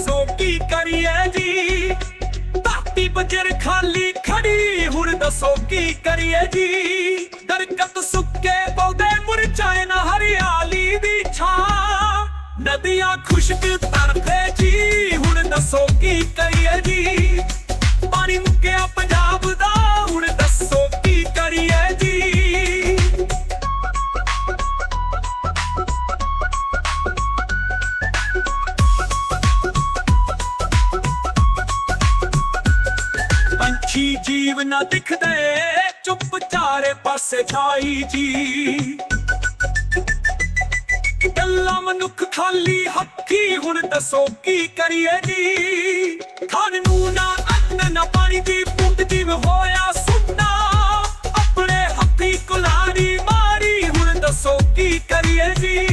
ਦੱਸੋ ਕੀ ਕਰੀਏ ਜੀ? ਧਰਤੀ ਬਜਰ ਖਾਲੀ ਖੜੀ, ਹੁਣ ਦੱਸੋ ਕੀ ਕਰੀਏ ਜੀ? ਦਰਕਤ ਸੁੱਕੇ ਪੌਦੇ ਮੁਰਝਾਏ ਨਾ ਹਰਿਆਲੀ ਦੀ ਛਾਂ। ਨਦੀਆਂ ਖੁਸ਼ਕ ਤਰਦੇ ਜੀ, ਹੁਣ ਦੱਸੋ ਕੀ ਕਰੀਏ ਜੀ? ਪੰਛੀ ਜੀਵ ਨਾ ਦਿਖਦੇ, ਚੁੱਪ ਚਾਰੇ ਪਾਸੇ ਛਾਈ ਜੀ। ਗੱਲਾਂ ਮਨੁੱਖ ਖਾਲੀ ਹੱਥੀ, ਹੁਣ ਦੱਸੋ ਕੀ ਕਰੀਏ ਜੀ? ਖਾਣ ਨੂੰ ਨਾ ਅੰਨ, ਨਾ ਪਾਣੀ ਦੀ ਪੁੱਤ ਜੀਵ ਹੋਇਆ ਸੁਣਨਾ ਆਪਣੇ ਹੱਥੀ ਕੁਲਾੜੀ ਮਾਰੀ, ਹੁਣ ਦੱਸੋ ਕੀ ਕਰੀਏ ਜੀ?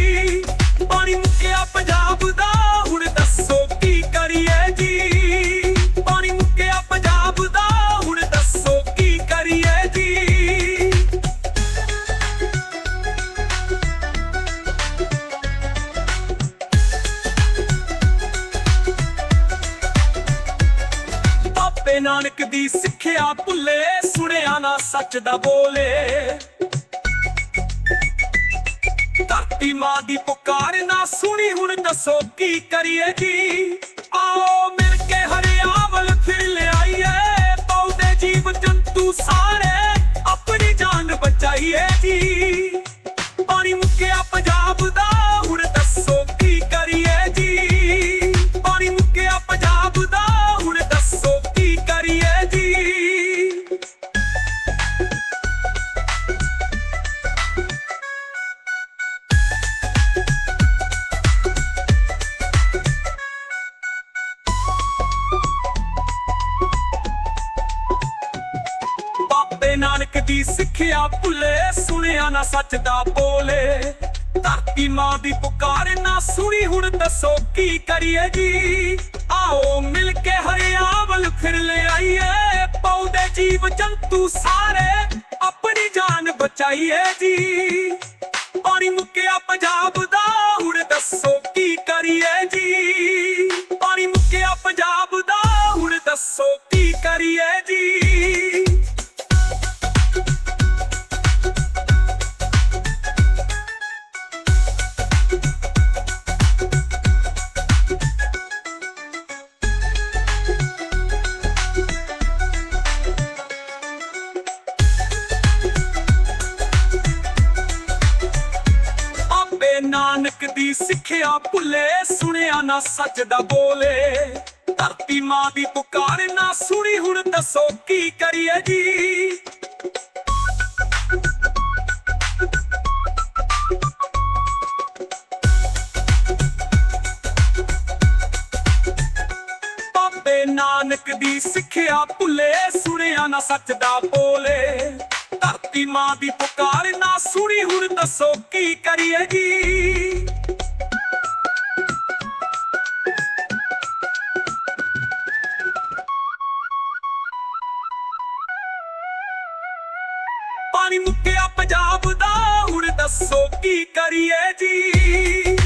ਆਪੇ ਨਾਨਕ ਦੀ ਸਿੱਖਿਆ ਭੁੱਲੇ, ਸੁਣਿਆ ਨਾ ਸੱਚ ਦਾ ਬੋਲੇ। ਧਰਤੀ ਮਾਂ ਦੀ ਪੁਕਾਰ ਨਾ ਸੁਣੀ, ਹੁਣ ਦੱਸੋ ਕੀ ਕਰੀਏ ਜੀ? ਆਓ ਮਿਲ ਕੇ ਹਰਿਆਵਲ ਦੀ ਸਿੱਖਿਆ ਭੁੱਲੇ, ਸੁਣਿਆ ਨਾ ਸੱਚ ਦਾ ਬੋਲੇ। ਧਰਤੀ ਮਾਂ ਦੀ ਪੁਕਾਰ ਨਾ ਸੁਣੀ, ਹੁਣ ਦੱਸੋ ਕੀ ਕਰੀਏ ਜੀ? ਆਓ ਮਿਲ ਕੇ ਹਰਿਆਵਲ ਫਿਰ ਲੈ ਪੌਦੇ ਜੀਵ ਜੰਤੂ ਸਾਰੇ, ਆਪਣੀ ਜਾਨ ਬਚਾਈਏ ਜੀ। ਪਾਣੀ ਮੁੱਕਿਆ ਪੰਜਾਬ ਦਾ, ਹੁਣ ਦੱਸੋ ਕੀ ਕਰੀਏ ਜੀ? ਪਾਣੀ ਮੁੱਕਿਆ ਪੰਜਾਬ ਦਾ, ਹੁਣ ਦੱਸੋ ਕੀ ਕਰੀਏ ਜੀ? ਆਪੇ ਨਾਨਕ ਦੀ ਸਿੱਖਿਆ ਭੁੱਲੇ, ਸੁਣਿਆ ਨਾ ਸੱਚ ਦਾ ਬੋਲੇ। ਧਰਤੀ ਮਾਂ ਦੀ ਪੁਕਾਰ ਨਾ ਸੁਣੀ, ਹੁਣ ਦੱਸੋ ਕੀ ਕਰੀਏ ਜੀ? ਨਾਨਕ ਦੀ ਸਿੱਖਿਆ ਭੁੱਲੇ, ਸੁਣਿਆ ਨਾ ਸੱਚ ਦਾ ਬੋਲੇ। ਧਰਤੀ ਮਾਂ ਦੀ ਪੁਕਾਰ ਨਾ ਸੁਣੀ, ਹੁਣ ਦੱਸੋ ਕੀ ਕਰੀਏ ਜੀ? ਪਾਣੀ ਮੁੱਕਿਆ ਪੰਜਾਬ ਦਾ, ਹੁਣ ਦੱਸੋ ਕੀ ਕਰੀਏ ਜੀ?